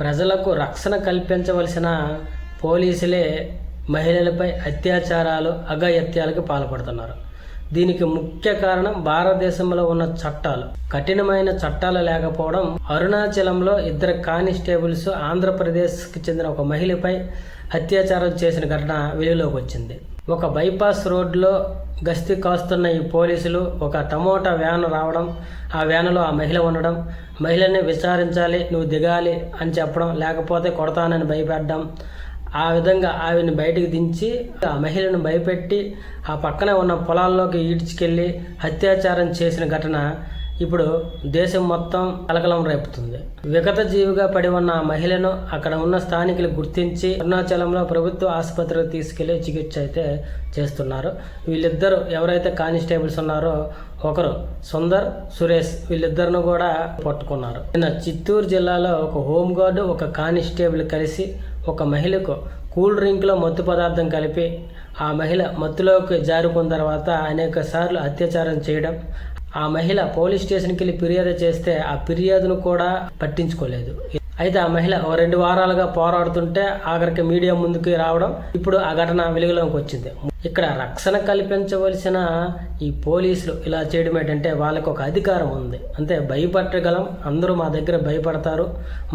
ప్రజలకు రక్షణ కల్పించవలసిన పోలీసులే మహిళలపై అత్యాచారాలు అగయత్యాలకు పాల్పడుతున్నారు. దీనికి ముఖ్య కారణం భారతదేశంలో ఉన్న చట్టాలు. కఠినమైన చట్టాలు లేకపోవడం. అరుణాచలంలో ఇద్దరు కానిస్టేబుల్స్ ఆంధ్రప్రదేశ్కి చెందిన ఒక మహిళపై అత్యాచారం చేసిన ఘటన వెలుగులోకి వచ్చింది. ఒక బైపాస్ రోడ్లో గస్తీ కాస్తున్న ఈ పోలీసులు ఒక టమోటా వ్యాన్ రావడం ఆ వ్యానులో ఆ మహిళ ఉండడం మహిళని విచారించాలి నువ్వు దిగాలి అని చెప్పడం లేకపోతే కొడతానని భయపెట్టడం. ఆ విధంగా ఆవిని బయటకు దించి ఆ మహిళను భయపెట్టి ఆ పక్కనే ఉన్న పొలాల్లోకి ఈడ్చుకెళ్ళి అత్యాచారం చేసిన ఘటన ఇప్పుడు దేశం మొత్తం కలకలం రేపుతుంది. విగత జీవిగా పడి ఉన్న ఆ మహిళను అక్కడ ఉన్న స్థానికులు గుర్తించి అరుణాచలంలో ప్రభుత్వ ఆసుపత్రికి తీసుకెళ్ళి చికిత్స అయితే చేస్తున్నారు. వీళ్ళిద్దరు ఎవరైతే కానిస్టేబుల్స్ ఉన్నారో ఒకరు సుందర్ సురేష్ వీళ్ళిద్దరిని కూడా పట్టుకున్నారు. నిన్న చిత్తూరు జిల్లాలో ఒక హోంగార్డు ఒక కానిస్టేబుల్ కలిసి ఒక మహిళకు కూల్ డ్రింక్లో మత్తు పదార్థం కలిపి ఆ మహిళ మత్తులోకి జారుకున్న తర్వాత అనేక సార్లు అత్యాచారం చేయడం ఆ మహిళ పోలీస్ స్టేషన్కి వెళ్ళి ఫిర్యాదు చేస్తే ఆ ఫిర్యాదును కూడా పట్టించుకోలేదు. అయితే ఆ మహిళ ఓ రెండు వారాలుగా పోరాడుతుంటే ఆఖరికి మీడియా ముందుకు రావడం ఇప్పుడు ఆ ఘటన వెలుగులోకి వచ్చింది. ఇక్కడ రక్షణ కల్పించవలసిన ఈ పోలీసులు ఇలా చేయడం ఏంటంటే వాళ్ళకి ఒక అధికారం ఉంది. అంతే భయపట్టగలం అందరూ మా దగ్గర భయపడతారు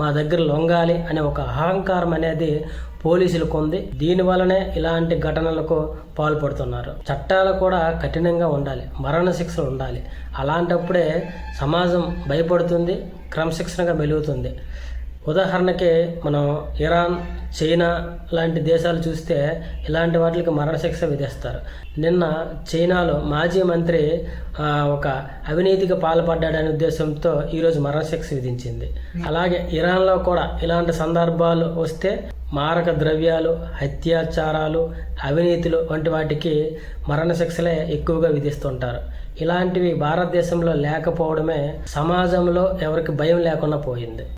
మా దగ్గర లొంగాలి అనే ఒక అహంకారం అనేది పోలీసులకు ఉంది. దీనివల్లనే ఇలాంటి ఘటనలకు పాల్పడుతున్నారు. చట్టాలు కూడా కఠినంగా ఉండాలి మరణశిక్షలు ఉండాలి. అలాంటప్పుడే సమాజం భయపడుతుంది క్రమశిక్షణగా మెలుగుతుంది. ఉదాహరణకి మనం ఇరాన్ చైనా లాంటి దేశాలు చూస్తే ఇలాంటి వాటికి మరణశిక్ష విధిస్తారు. నిన్న చైనాలో మాజీ మంత్రి ఒక అవినీతికి పాల్పడ్డాడనే ఉద్దేశంతో ఈరోజు మరణశిక్ష విధించింది. అలాగే ఇరాన్లో కూడా ఇలాంటి సందర్భాలు వస్తే మారక ద్రవ్యాలు అత్యాచారాలు అవినీతులు వంటి వాటికి మరణశిక్షలే ఎక్కువగా విధిస్తుంటారు. ఇలాంటివి భారతదేశంలో లేకపోవడమే సమాజంలో ఎవరికి భయం లేకుండా పోయింది.